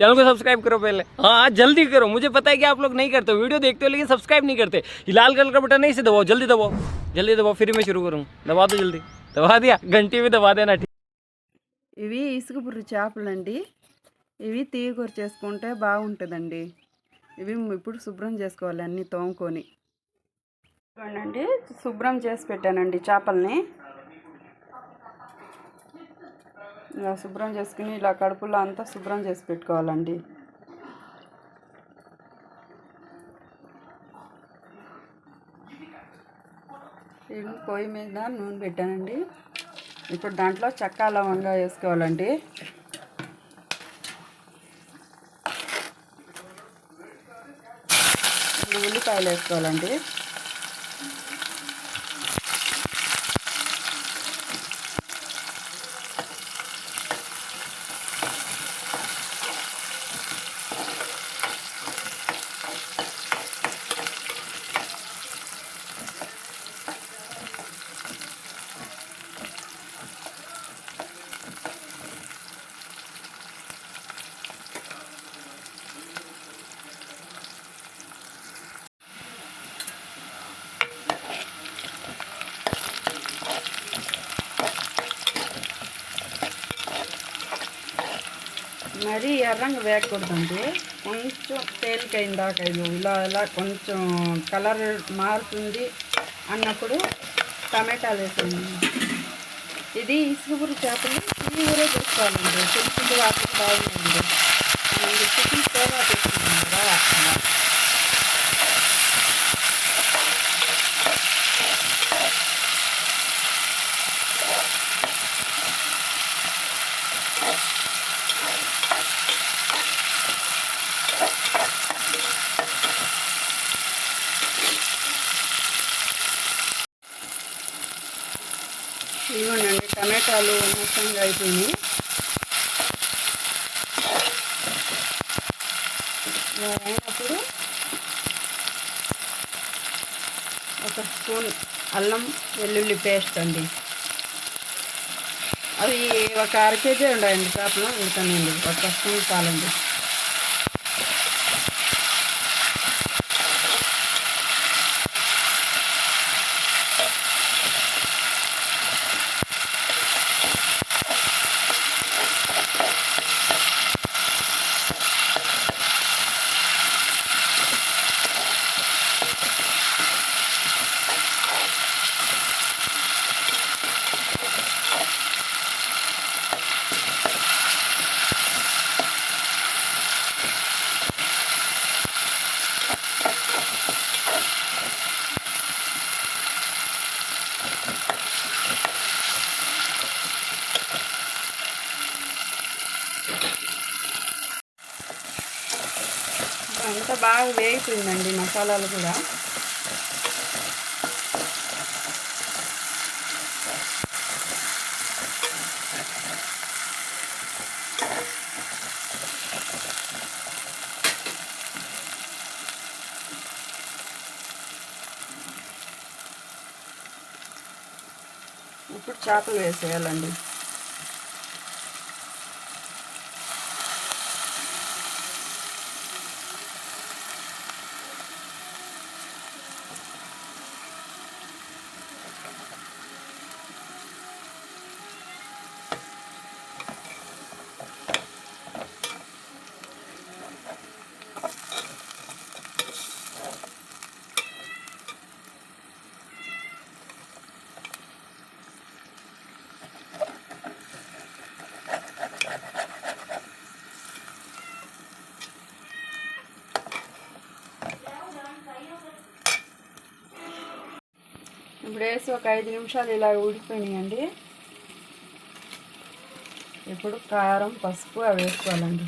Channel को subscribe करो पहले हाँ हाँ जल्दी करो मुझे पता है कि आप लोग नहीं करते हो वीडियो देखते हो लेकिन सब्सक्राइब नहीं करते ये लाल कलर का बटन नहीं से दबाओ जल्दी दबाओ जल्दी दबाओ फिर मैं शुरू करूँ दबा दो जल्दी दबा दिया घंटी में दबा देना ठीक ఇవి ఇసుక పుర్రి చేపలండి ఇవి తీగూర చేసుకుంటే బాగుంటుందండి ఇవి ఇప్పుడు శుభ్రం చేసుకోవాలి అన్నీ తోముకొని చూడండి శుభ్రం చేసి పెట్టానండి చేపల్ని ఇలా శుభ్రం చేసుకుని ఇలా కడుపులో అంతా శుభ్రం చేసి పెట్టుకోవాలండి. పొయ్యి మీద నూనె పెట్టానండి. ఇప్పుడు దాంట్లో చెక్క లవంగా వేసుకోవాలండి. ఇప్పుడు ఉల్లిపాయలు వేసుకోవాలండి. మరీ ఎర్రంగా వేయకూడదండి. కొంచెం తేలికైన దాకా ఇది ఇలా ఇలా కొంచెం కలర్ మారుతుంది అన్నప్పుడు టమాటాలు వేసేయండి. ఇది ఇసుగురు చేపలు ఈ తీసుకోవాలండి చిన్న చిన్న వాటికి బాగుంటుంది. చికెన్ కూడా తెచ్చుకున్నాం కదా. ఇదిగోండి టమాటాలు మొత్తంగా అయిపోయినాయి. ఇలా అయినప్పుడు ఒక స్పూన్ అల్లం వెల్లుల్లి పేస్ట్ అండి. అవి ఒక అర కేజీ ఉండాయండి చేపలు వెళ్తానండి ఒక స్పూన్ చాలండి. అంతా బాగా వేగిపోయిందండి మసాలాలు కూడా. ఇప్పుడు చేపలు వేసేయాలండి. ఇప్పుడు వేసి ఒక ఐదు నిమిషాలు ఇలా ఉడికిపోయినాయండి ఇప్పుడు కారం పసుపు అవి వేసుకోవాలండి.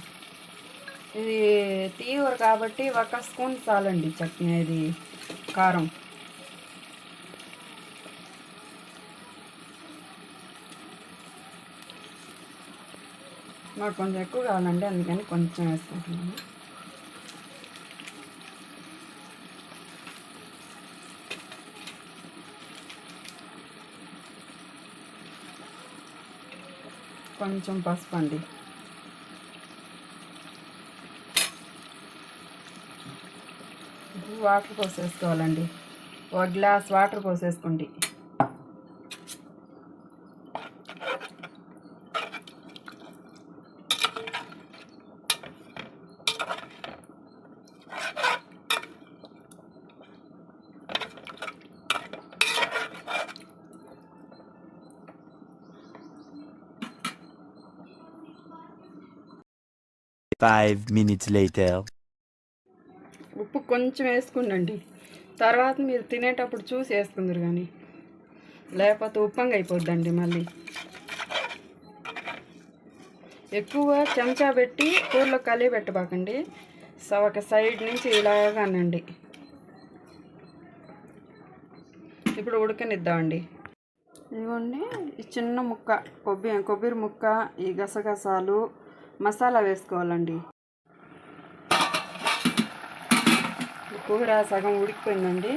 ఇది తీవ్ర కాబట్టి ఒక స్పూన్ చాలండి చట్నీ ఇది కారం. మాకు కొంచెం ఎక్కువ కావాలండి అందుకని కొంచెం వేసుకుంటున్నాను. కొంచెం పసుపు అండి. వాటర్ పోసేసుకోవాలండి. ఒక గ్లాస్ వాటర్ పోసేసుకోండి. ఫైవ్ మినిట్స్ లేటర్ ఉప్పు కొంచెం వేసుకుండండి తర్వాత మీరు తినేటప్పుడు చూసి వేసుకుందరు కానీ లేకపోతే ఉప్పంగా అయిపోద్దండి మళ్ళీ. ఎక్కువ చెంచా పెట్టి కూరలో కలిగి పెట్టబాకండి. సో ఒక సైడ్ నుంచి ఇలాగా అనండి ఇప్పుడు ఉడకనిద్దామండి. ఇదిగోండి ఈ చిన్న ముక్క కొబ్బరి కొబ్బరి ముక్క ఈ గసగసాలు మసాలా వేసుకోవాలండి. కూర సగం ఉడికిపోయిందండి.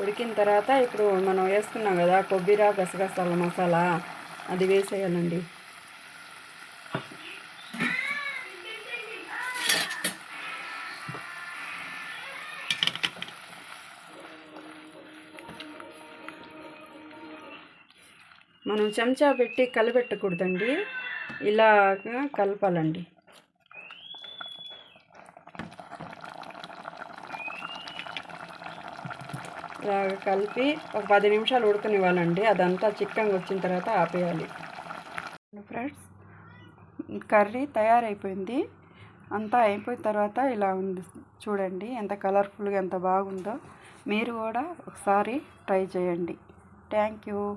ఉడికిన తర్వాత ఇప్పుడు మనం వేసుకున్నాం కదా కొబ్బరి గసగసాల మసాలా అది వేసేయాలండి. మనం చెంచా పెట్టి కలిపెట్టకూడదండి ఇలాగా కలపాలండి. ఇలాగ కలిపి ఒక పది నిమిషాలు ఉడకనివ్వాలండి. అదంతా చిక్కగా వచ్చిన తర్వాత ఆపేయాలి. ఫ్రెండ్స్ కర్రీ తయారైపోయింది. అంతా అయిపోయిన తర్వాత ఇలా ఉంది. చూడండి ఎంత కలర్ఫుల్గా ఎంత బాగుందో. మీరు కూడా ఒకసారి ట్రై చేయండి. Thank you.